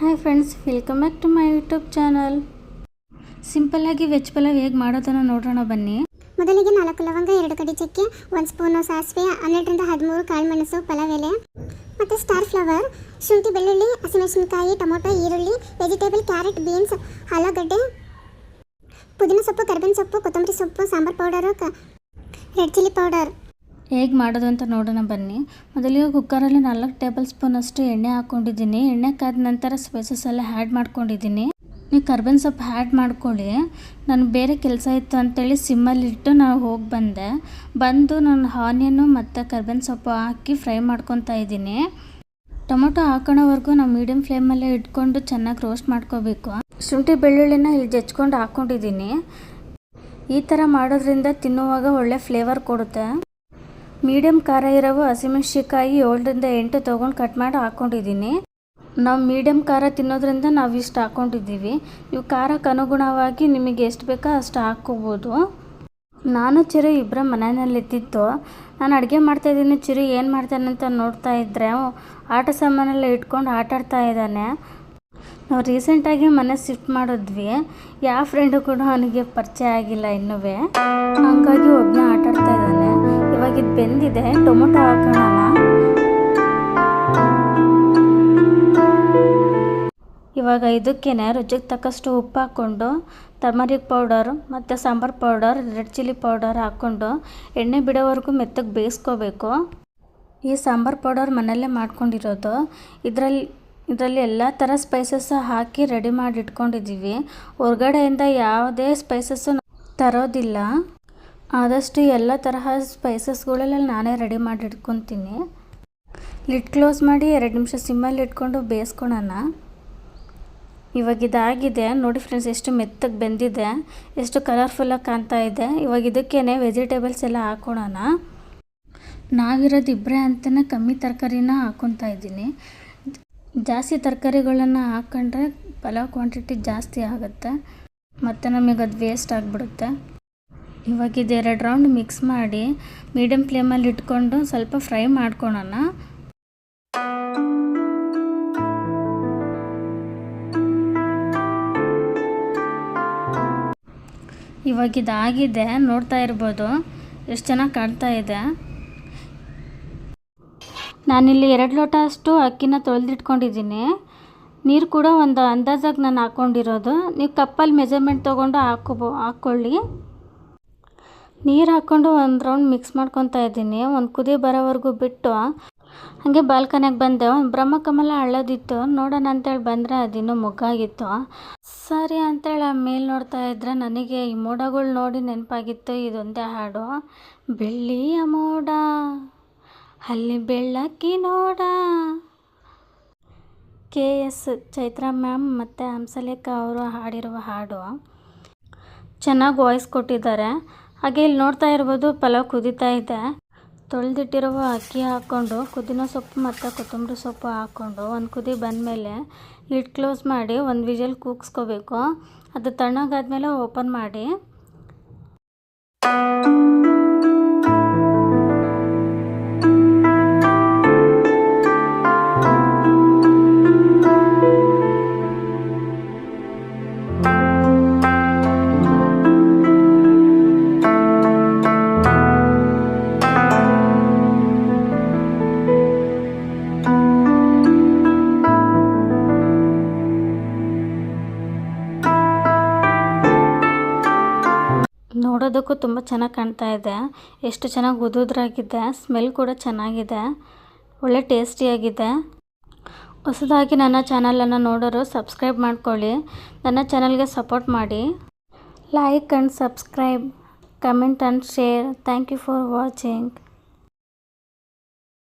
Hi friends welcome back to my YouTube channel ಸಿಂಪಲ್ಲಾಗಿ veg pulao ಹೇಗೆ ಮಾಡೋದನ್ನು ನೋಡೋಣ ಬನ್ನಿ. ಮೊದಲಿಗೆ ನಾಲ್ಕು ಲವಂಗ, ಎರಡು ಕಡಿ ಚಕ್ಕೆ, ಒಂದು ಸ್ಪೂನು ಸಾಸಿವೆ, ಹನ್ನೆರಡರಿಂದ ಹದಿಮೂರು ಕಾಳುಮೆಣಸು ಪಲಾವ್ ಎಲೆ, ಮತ್ತು ಸ್ಟಾರ್ ಫ್ಲವರ್ ಶುಂಠಿ ಬೆಳ್ಳುಳ್ಳಿ, ಹಸಿಮೆಣಸಿನಕಾಯಿ, ಟೊಮೊಟೊ, ಈರುಳ್ಳಿ ವೆಜಿಟೇಬಲ್ ಕ್ಯಾರೆಟ್ ಬೀನ್ಸ್ ಆಲೂಗಡ್ಡೆ, ಪುದೀನ ಸೊಪ್ಪು, ಕರ್ಬೇವಿನ ಸೊಪ್ಪು, ಕೊತ್ತಂಬರಿ ಸೊಪ್ಪು, sambar powder red chilli powder ಹೇಗೆ ಮಾಡೋದು ಅಂತ ನೋಡೋಣ ಬನ್ನಿ. ಮೊದಲಿಗೆ ಕುಕ್ಕರಲ್ಲಿ ನಾಲ್ಕು ಟೇಬಲ್ ಸ್ಪೂನ್ ಅಷ್ಟು ಎಣ್ಣೆ ಹಾಕ್ಕೊಂಡಿದ್ದೀನಿ ಎಣ್ಣೆ ಕಾದ ನಂತರ ಸ್ಪೈಸಸ್ ಎಲ್ಲ ಆ್ಯಡ್ ಮಾಡ್ಕೊಂಡಿದ್ದೀನಿ. ನೀವು ಕರ್ಬೇವಿನ ಸೊಪ್ಪು ಆ್ಯಡ್ ಮಾಡ್ಕೊಳ್ಳಿ. ನಾನು ಬೇರೆ ಕೆಲಸ ಇತ್ತು ಅಂತೇಳಿ ಸಿಮ್ಮಲ್ಲಿಟ್ಟು ನಾನು ಹೋಗಿ ಬಂದೆ. ಬಂದು ನಾನು ಆನಿಯನ್ನು ಮತ್ತು ಕರ್ಬೇವಿನ ಸೊಪ್ಪು ಹಾಕಿ ಫ್ರೈ ಮಾಡ್ಕೊತಾ ಇದ್ದೀನಿ. ಟೊಮೊಟೊ ಹಾಕೋಣವರೆಗೂ ನಾವು ಮೀಡಿಯಮ್ ಫ್ಲೇಮಲ್ಲೇ ಇಟ್ಕೊಂಡು ಚೆನ್ನಾಗಿ ರೋಸ್ಟ್ ಮಾಡ್ಕೋಬೇಕು. ಶುಂಠಿ ಬೆಳ್ಳುಳ್ಳಿನ ಇಲ್ಲಿ ಜಚ್ಕೊಂಡು ಹಾಕ್ಕೊಂಡಿದ್ದೀನಿ ಈ ಥರ ಮಾಡೋದ್ರಿಂದ ತಿನ್ನುವಾಗ ಒಳ್ಳೆ ಫ್ಲೇವರ್ ಕೊಡುತ್ತೆ. ಮೀಡಿಯಮ್ ಖಾರ ಇರೋವು ಹಸಿಮೆಣ್ಸಿಕಾಯಿ ಏಳರಿಂದ ಎಂಟು ತೊಗೊಂಡು ಕಟ್ ಮಾಡಿ ಹಾಕ್ಕೊಂಡಿದ್ದೀನಿ ನಾವು ಮೀಡಿಯಮ್ ಖಾರ ತಿನ್ನೋದ್ರಿಂದ ನಾವು ಇಷ್ಟು ಹಾಕ್ಕೊಂಡಿದ್ದೀವಿ ನೀವು ಖಾರಕ್ಕೆ ಅನುಗುಣವಾಗಿ ನಿಮಗೆ ಎಷ್ಟು ಬೇಕೋ ಅಷ್ಟು ಹಾಕ್ಕೋಬೋದು. ನಾನು ಚಿರು ಇಬ್ಬರ ಮನೆಯಲ್ಲಿ ಇದ್ದಿತ್ತು ನಾನು ಅಡುಗೆ ಮಾಡ್ತಾಯಿದ್ದೀನಿ ಚಿರು ಏನು ಮಾಡ್ತಾನೆ ಅಂತ ನೋಡ್ತಾ ಇದ್ದರೆ ಆಟ ಸಾಮಾನೆಲ್ಲ ಇಟ್ಕೊಂಡು ಆಟ ಆಡ್ತಾ ಇದ್ದಾನೆ. ನಾವು ರೀಸೆಂಟಾಗಿ ಮನೆ ಶಿಫ್ಟ್ ಮಾಡಿದ್ವಿ. ಯಾವ ಫ್ರೆಂಡು ಕೂಡ ಅವನಿಗೆ ಪರಿಚಯ ಆಗಿಲ್ಲ ಇನ್ನೂ ಹಂಗಾಗಿ ಒಬ್ಬನೇ ಆಟ ಆಡ್ತಾ ಇದ್ದಾನೆ. ಬೆಂದಿದೆ, ಟೊಮೊಟೊ ಹಾಕೋಣ ಇವಾಗ ಇದಕ್ಕೇ ರುಚಿಗೆ ತಕ್ಕಷ್ಟು ಉಪ್ಪು ಹಾಕ್ಕೊಂಡು, ಟರ್ಮರಿಕ್ ಪೌಡರ್ ಮತ್ತು sambar powder, red chilli powder ಹಾಕ್ಕೊಂಡು ಎಣ್ಣೆ ಬಿಡೋವರೆಗೂ ಮೆತ್ತಗೆ ಬೇಯಿಸ್ಕೋಬೇಕು. ಈ ಸಾಂಬಾರು ಪೌಡರ್ ಮನೆಯಲ್ಲೇ ಮಾಡ್ಕೊಂಡಿರೋದು. ಇದರಲ್ಲಿ ಇದರಲ್ಲಿ ಎಲ್ಲ ಥರ ಸ್ಪೈಸಸ್ ಹಾಕಿ ರೆಡಿ ಮಾಡಿ ಇಟ್ಕೊಂಡಿದ್ದೀವಿ ಹೊರ್ಗಡೆಯಿಂದ ಯಾವುದೇ ಸ್ಪೈಸಸ್ಸು ತರೋದಿಲ್ಲ. ಆದಷ್ಟು ಎಲ್ಲ ತರಹ ಸ್ಪೈಸಸ್ಗಳೆಲ್ಲ ನಾನೇ ರೆಡಿ ಮಾಡಿ ಇಟ್ಕೊತೀನಿ ಲಿಡ್ ಕ್ಲೋಸ್ ಮಾಡಿ ಎರಡು ನಿಮಿಷ ಸಿಮ್ಮಲ್ಲಿ ಇಟ್ಕೊಂಡು ಬೇಯಿಸ್ಕೊಳೋಣ. ಇವಾಗ ಇದಾಗಿದೆ. ನೋಡಿ ಫ್ರೆಂಡ್ಸ್ ಎಷ್ಟು ಮೆತ್ತಗೆ ಬೆಂದಿದೆ. ಎಷ್ಟು ಕಲರ್ಫುಲ್ಲಾಗಿ ಕಾಣ್ತಾ ಇದೆ. ಇವಾಗ ಇದಕ್ಕೇ ವೆಜಿಟೇಬಲ್ಸ್ ಎಲ್ಲ ಹಾಕ್ಕೊಳೋಣ ನಾವಿರೋದು ಇಬ್ಬರೇ ಅಂತಲೇ ಕಮ್ಮಿ ತರಕಾರಿನ ಹಾಕ್ಕೊತಾ ಇದ್ದೀನಿ. ಜಾಸ್ತಿ ತರಕಾರಿಗಳನ್ನು ಹಾಕೊಂಡ್ರೆ ಪಲಾವ್ ಕ್ವಾಂಟಿಟಿ ಜಾಸ್ತಿ ಆಗುತ್ತೆ. ಮತ್ತು ನಮಗೆ ಅದು ವೇಸ್ಟ್ ಆಗಿಬಿಡುತ್ತೆ. ಇವಾಗ ಇದು ಎರಡು ರೌಂಡ್ ಮಿಕ್ಸ್ ಮಾಡಿ ಮೀಡಿಯಮ್ ಫ್ಲೇಮಲ್ಲಿ ಇಟ್ಕೊಂಡು ಸ್ವಲ್ಪ ಫ್ರೈ ಮಾಡ್ಕೊಳೋಣ. ಇವಾಗ ಇದಾಗಿದೆ, ನೋಡ್ತಾ ಇರ್ಬೋದು. ಎಷ್ಟು ಚೆನ್ನಾಗಿ ಕಾಣ್ತಾ ಇದೆ. ನಾನಿಲ್ಲಿ ಎರಡು ಲೋಟ ಅಷ್ಟು ಅಕ್ಕಿನ ತೊಳೆದಿಟ್ಕೊಂಡಿದ್ದೀನಿ. ನೀರು ಕೂಡ ಒಂದು ಅಂದಾಜಾಗಿ ನಾನು ಹಾಕ್ಕೊಂಡಿರೋದು ನೀವು ಕಪ್ಪಲ್ಲಿ ಮೆಜರ್ಮೆಂಟ್ ತೊಗೊಂಡು ಹಾಕೋಬೋ ಹಾಕ್ಕೊಳ್ಳಿ. ನೀರು ಹಾಕ್ಕೊಂಡು ಒಂದು ರೌಂಡ್ ಮಿಕ್ಸ್ ಮಾಡ್ಕೊತಾ ಇದ್ದೀನಿ. ಒಂದು ಕುದಿ ಬರೋವರೆಗೂ ಬಿಟ್ಟು. ಹಾಗೆ ಬಾಲ್ಕನಿಗೆ ಬಂದೆ. ಒಂದು ಬ್ರಹ್ಮಕಮಲ ಹಳ್ಳದಿತ್ತು. ನೋಡೋಣ ಅಂತೇಳಿ ಬಂದರೆ ಅದಿನ್ನೂ ಮುಗ್ಗಾಗಿತ್ತು ಸರಿ ಅಂತೇಳಿ ಮೇಲೆ ನೋಡ್ತಾ ಇದ್ರೆ ನನಗೆ ಈ ಮೋಡಗಳು ನೋಡಿ ನೆನಪಾಗಿತ್ತು. ಇದೊಂದೇ ಹಾಡು. ಬೆಳ್ಳಿಯ ಮೋಡ, ಅಲ್ಲಿ ಬೆಳ್ಳಕ್ಕಿ ನೋಡ. ಕೆ ಎಸ್ ಚೈತ್ರಾ ಮ್ಯಾಮ್ ಮತ್ತು ಹಂಸಲೇಖ ಅವರು ಹಾಡಿರುವ ಹಾಡು. ಚೆನ್ನಾಗಿ ವಾಯ್ಸ್ ಕೊಟ್ಟಿದ್ದಾರೆ. ಹಾಗೆ ಇಲ್ಲಿ ನೋಡ್ತಾ ಇರ್ಬೋದು ಪಲಾವ್ ಕುದೀತಾ ಇದೆ. ತೊಳೆದಿಟ್ಟಿರುವ ಅಕ್ಕಿ ಹಾಕ್ಕೊಂಡು, ಕುದಿನ ಸೊಪ್ಪು ಮತ್ತು ಕೊತ್ತಂಬರಿ ಸೊಪ್ಪು ಹಾಕ್ಕೊಂಡು ಒಂದು ಕುದಿ ಬಂದಮೇಲೆ ಲಿಡ್ ಕ್ಲೋಸ್ ಮಾಡಿ ಒಂದು ವಿಜಲ್ ಕೂಗಿಸ್ಕೋಬೇಕು. ಅದು ತಣ್ಣಗಾದ್ಮೇಲೆ ಓಪನ್ ಮಾಡಿ. ನೋಡೋದಕ್ಕೂ ತುಂಬ ಚೆನ್ನಾಗಿ ಕಾಣ್ತಾ ಇದೆ. ಎಷ್ಟು ಚೆನ್ನಾಗಿ ಉದುದ್ರಾಗಿದೆ ಸ್ಮೆಲ್ ಕೂಡ ಚೆನ್ನಾಗಿದೆ. ಒಳ್ಳೆ ಟೇಸ್ಟಿಯಾಗಿದೆ ಹೊಸದಾಗಿ ನನ್ನ ಚಾನಲನ್ನು ನೋಡೋರು ಸಬ್ಸ್ಕ್ರೈಬ್ ಮಾಡ್ಕೊಳ್ಳಿ. ನನ್ನ ಚಾನಲ್ಗೆ ಸಪೋರ್ಟ್ ಮಾಡಿ. Like and subscribe comment and share thank you for watching